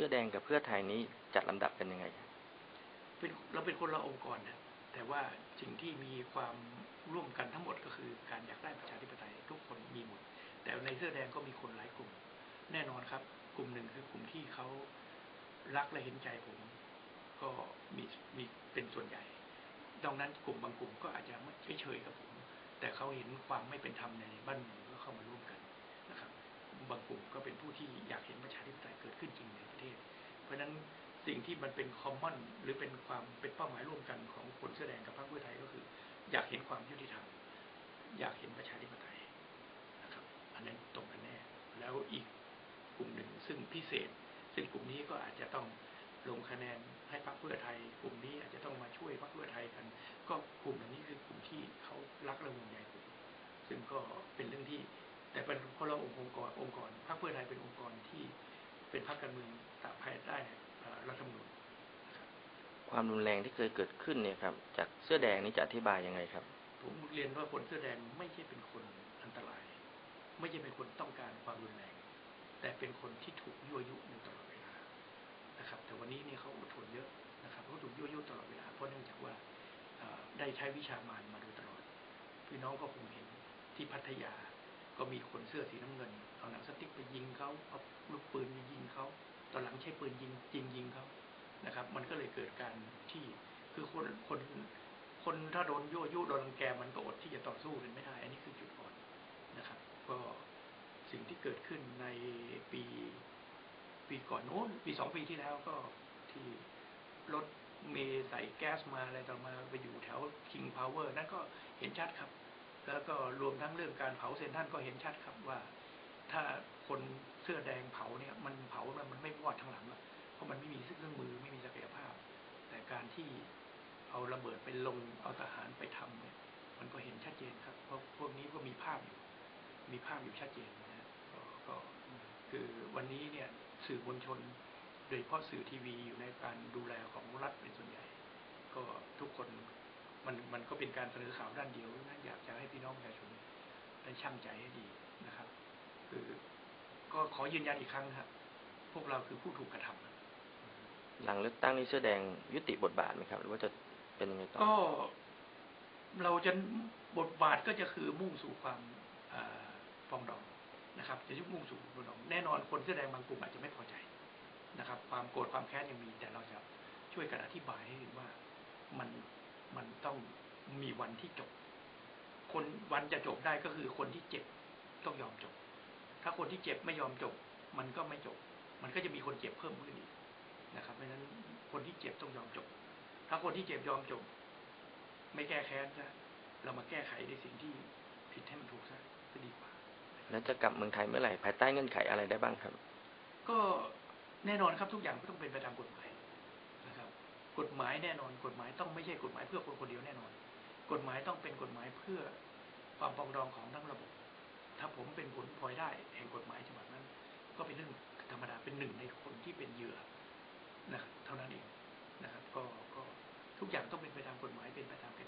สื้อแดงกับเพื่อไทยนี้จัดลำดับเป็นยังไงเป็นเราเป็นคนละองค์กรนะแต่ว่าสิ่งที่มีความร่วมกันทั้งหมดก็คือการอยากได้ประชาธิปไตยทุกคนมีหมด แต่ในเสื้อแดงก็มีคนหลายกลุ่ม แน่นอนครับ กลุ่มหนึ่งคือกลุ่มที่เขารักและเห็นใจผม ก็มีมีเป็นส่วนใหญ่ดังนั้นกลุ่มบางกลุ่มก็อาจจะไม่เฉยกับผม แต่เขาเห็นความไม่เป็นธรรมในบ้านเมืองก็เข้ามาร่วมกันนะครับ บางกลุ่มก็เป็นผู้ที่อยากเห็นประชาธิปไตย นั้นสิ่งที่มันเป็นคอมมอนหรือเป็นความเป็นเป้าหมายร่วมกันของคนเสื้อแดงกับพรรคเพื่อไทยก็คือ อยากเห็นความยุติธรรม อยากเห็นประชาธิปไตยนะครับ อันนั้นตรงกันแน่ แล้วอีกกลุ่มหนึ่งซึ่งพิเศษ ซึ่งกลุ่มนี้ก็อาจจะต้องลงคะแนนให้พรรคเพื่อไทย กลุ่มนี้อาจจะต้องมาช่วยพรรคเพื่อไทยกัน ก็กลุ่มนี้คือกลุ่มที่เขารักและห่วงใยผมซึ่งก็เป็นเรื่องที่ แต่เป็นคนละองค์กรองค์กรพรรคเพื่อไทยเป็นองค์กรที่ เป็นพรรคการเมืองตามภายใต้เอ่อรัฐธรรมนูญนะครับความรุนแรงที่เคยเกิดขึ้นเนี่ยครับ จากเสื้อแดงนี้จะอธิบายยังไงครับ ผมเรียนว่าคนเสื้อแดงไม่ใช่เป็นคนอันตราย ไม่ใช่เป็นคนต้องการความรุนแรง แต่เป็นคนที่ถูกยั่วยุอยู่ตลอดเวลานะครับ แต่วันนี้เนี่ยเขาอดทนเยอะนะครับเขาถูกยั่วยุตลอดเวลาเพราะเนื่องจากว่าเอ่อได้ใช้วิชามารมาโดยตลอดพี่น้องก็คงเห็นที่พัทยา ก็มีคนเสื้อสีน้ำเงินเอาหนังสติ๊กไปยิงเขาเอาลูกปืนไปยิงเขาตอนหลังใช้ปืนยิงจริงยิงเขานะครับ มันก็เลยเกิดการที่คือคนคนคนถ้าโดนยั่วยุโดนรังแกมันก็อดที่จะต่อสู้กันไม่ได้ อันนี้คือจุดอ่อนนะครับ ก็สิ่งที่เกิดขึ้นในปีปีก่อนโน้นปีสองปีที่แล้วก็ที่รถเมย์ใส่แก๊สมาอะไรต่อมาไปอยู่แถว King Power นั่นก็เห็นชัดครับ แล้วก็รวมทั้งเรื่องการเผาเซนทรันก็เห็นชัดครับว่า ถ้าคนเสื้อแดงเผาเนี่ย มันเผาแล้วมันไม่วอดทั้งหลังเพราะมันไม่มีเครื่องมือไม่มีศักยภาพ แต่การที่เอาระเบิดไปลงเอาทหารไปทำเนี่ย มันก็เห็นชัดเจนครับ เพราะพวกนี้ก็มีภาพอยู่ มีภาพอยู่ชัดเจนนะก็คือวันนี้เนี่ยสื่อมวลชนโดยเฉพาะสื่อทีวีอยู่ในการดูแลของรัฐเป็นส่วนใหญ่ ก็ทุกคน มันมันก็เป็นการเสนอข่าวด้านเดียวนะอยากจะให้พี่น้องประชาชนได้ช่างใจให้ดีนะครับ คือก็ขอยืนยันอีกครั้งครับพวกเราคือผู้ถูกกระทำหลังเลือกตั้งนี้เสื้อแดงยุติบทบาทไหมครับ หรือว่าจะเป็นยังไงต่อก็เราจะบทบาทก็จะคือมุ่งสู่ความอ่าปรองดองนะครับ จะยุมุ่งสู่ปรองดองแน่นอนคนเสื้อแดงบางกลุ่มอาจจะไม่พอใจนะครับ ความโกรธความแค้นยังมี แต่เราจะช่วยกันอธิบายให้เห็นว่ามันมัน ต้องมีวันที่จบ คนวันจะจบได้ก็คือคนที่เจ็บต้องยอมจบ ถ้าคนที่เจ็บไม่ยอมจบ มันก็ไม่จบ มันก็จะมีคนเจ็บเพิ่มขึ้นอีกนะครับ เพราะฉะนั้นคนที่เจ็บต้องยอมจบ ถ้าคนที่เจ็บยอมจบ ไม่แก้แค้นซะเรามาแก้ไขในสิ่งที่ผิดให้มันถูกซะจะดีกว่า แล้วจะกลับเมืองไทยเมื่อไหร่ภายใต้เงื่อนไขอะไรได้บ้างครับ ก็แน่นอนครับทุกอย่างก็ต้องเป็นไปตามกฎหมายนะครับ กฎหมายแน่นอน กฎหมายต้องไม่ใช่กฎหมายเพื่อคนคนเดียวแน่นอน กฎหมายต้องเป็นกฎหมายเพื่อความปองดองของทั้งระบบ ถ้าผมเป็นผลพลอยได้แห่งกฎหมายฉบับนั้น ก็เป็นเรื่องธรรมดาเป็นหนึ่งในคนที่เป็นเหยื่อนะครับเท่านั้นเองนะครับก็ก็ทุกอย่างต้องเป็นไปตามกฎหมายเป็นไปตามกติ